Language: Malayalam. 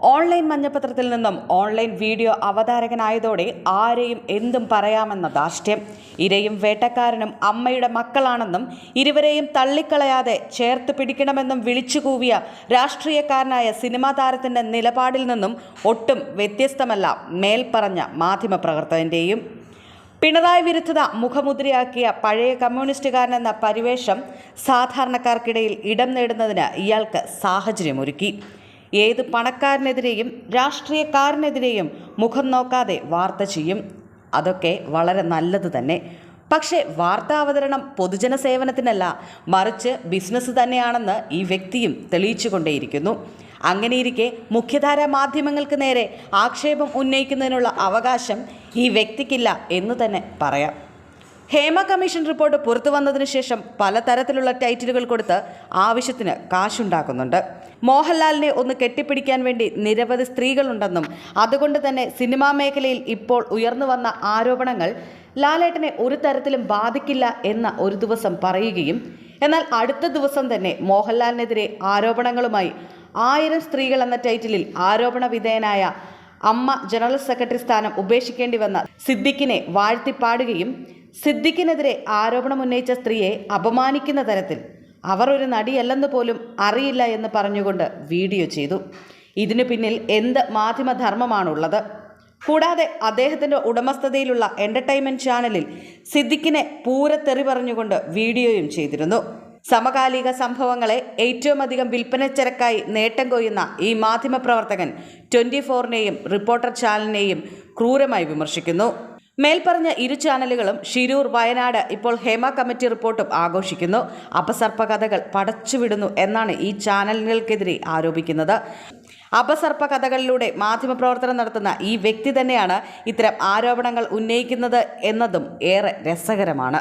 ഓൺലൈൻ മഞ്ഞപത്രത്തിൽ നിന്നും ഓൺലൈൻ വീഡിയോ അവതാരകനായതോടെ ആരെയും എന്തും പറയാമെന്ന ധാർഷ്ട്യം. ഇരയും വേട്ടക്കാരനും അമ്മയുടെ മക്കളാണെന്നും ഇരുവരെയും തള്ളിക്കളയാതെ ചേർത്ത് പിടിക്കണമെന്നും വിളിച്ചുകൂവിയ രാഷ്ട്രീയക്കാരനായ സിനിമാ താരത്തിന്റെ നിലപാടിൽ നിന്നും ഒട്ടും വ്യത്യസ്തമല്ല മേൽപ്പറഞ്ഞ മാധ്യമപ്രവർത്തകന്റെയും പിണറായി വിരുദ്ധത മുഖമുദ്രയാക്കിയ പഴയ കമ്മ്യൂണിസ്റ്റുകാരനെന്ന പരിവേഷം സാധാരണക്കാർക്കിടയിൽ ഇടം നേടുന്നതിന് ഇയാൾക്ക് സാഹചര്യമൊരുക്കി. ഏത് പണക്കാരനെതിരെയും രാഷ്ട്രീയക്കാരനെതിരെയും മുഖം നോക്കാതെ വാർത്ത ചെയ്യും. അതൊക്കെ വളരെ നല്ലത് തന്നെ. പക്ഷേ വാർത്താ അവതരണം പൊതുജന സേവനത്തിനല്ല മറിച്ച് ബിസിനസ് തന്നെയാണെന്ന് ഈ വ്യക്തിയും തെളിയിച്ചുകൊണ്ടേയിരിക്കുന്നു. അങ്ങനെയിരിക്കെ മുഖ്യധാരാ മാധ്യമങ്ങൾക്ക് നേരെ ആക്ഷേപം ഉന്നയിക്കുന്നതിനുള്ള അവകാശം ഈ വ്യക്തിക്കില്ല എന്ന് തന്നെ പറയാം. ഹേമ കമ്മീഷൻ റിപ്പോർട്ട് പുറത്തു വന്നതിന് ശേഷം പലതരത്തിലുള്ള ടൈറ്റിലുകൾ കൊടുത്ത് ആവശ്യത്തിന് കാശുണ്ടാക്കുന്നുണ്ട്. മോഹൻലാലിനെ ഒന്ന് കെട്ടിപ്പിടിക്കാൻ വേണ്ടി നിരവധി സ്ത്രീകളുണ്ടെന്നും അതുകൊണ്ട് തന്നെ സിനിമാ മേഖലയിൽ ഇപ്പോൾ ഉയർന്നു വന്ന ആരോപണങ്ങൾ ലാലേട്ടനെ ഒരു തരത്തിലും ബാധിക്കില്ല എന്ന ഒരു ദിവസം പറയുകയും എന്നാൽ അടുത്ത ദിവസം തന്നെ മോഹൻലാലിനെതിരെ ആരോപണങ്ങളുമായി ആയിരം സ്ത്രീകൾ എന്ന ടൈറ്റിലിൽ ആരോപണ വിധേയനായ അമ്മ ജനറൽ സെക്രട്ടറി സ്ഥാനം ഉപേക്ഷിക്കേണ്ടി വന്ന സിദ്ദിഖിനെ വാഴ്ത്തിപ്പാടുകയും സിദ്ദിഖിനെതിരെ ആരോപണം ഉന്നയിച്ച സ്ത്രീയെ അപമാനിക്കുന്ന തരത്തിൽ അവർ ഒരു നടിയല്ലെന്ന് പോലും അറിയില്ല എന്ന് പറഞ്ഞുകൊണ്ട് വീഡിയോ ചെയ്തു. ഇതിനു പിന്നിൽ എന്ത് മാധ്യമധർമ്മമാണുള്ളത്? കൂടാതെ അദ്ദേഹത്തിന്റെ ഉടമസ്ഥതയിലുള്ള എന്റർടൈൻമെന്റ് ചാനലിൽ സിദ്ദിഖിനെ പൂരത്തെറി പറഞ്ഞുകൊണ്ട് വീഡിയോയും ചെയ്തിരുന്നു. സമകാലിക സംഭവങ്ങളെ ഏറ്റവും അധികം വിൽപ്പനച്ചരക്കായി നേട്ടം കൊയ്യുന്ന ഈ മാധ്യമപ്രവർത്തകൻ ട്വന്റി ഫോറിനെയും റിപ്പോർട്ടർ ചാനലിനെയും ക്രൂരമായി വിമർശിക്കുന്നു. മേൽപ്പറഞ്ഞ ഇരു ചാനലുകളും ഷിരൂർ വയനാട് ഇപ്പോൾ ഹേമ കമ്മിറ്റി റിപ്പോർട്ടും ആഘോഷിക്കുന്നു. അപസർപ്പ കഥകൾ പടച്ചുവിടുന്നു എന്നാണ് ഈ ചാനലുകൾക്കെതിരെ ആരോപിക്കുന്നത്. അപസർപ്പ കഥകളിലൂടെ മാധ്യമപ്രവർത്തനം നടത്തുന്ന ഈ വ്യക്തി തന്നെയാണ് ഇത്തരം ആരോപണങ്ങൾ ഉന്നയിക്കുന്നത് എന്നതും ഏറെ രസകരമാണ്.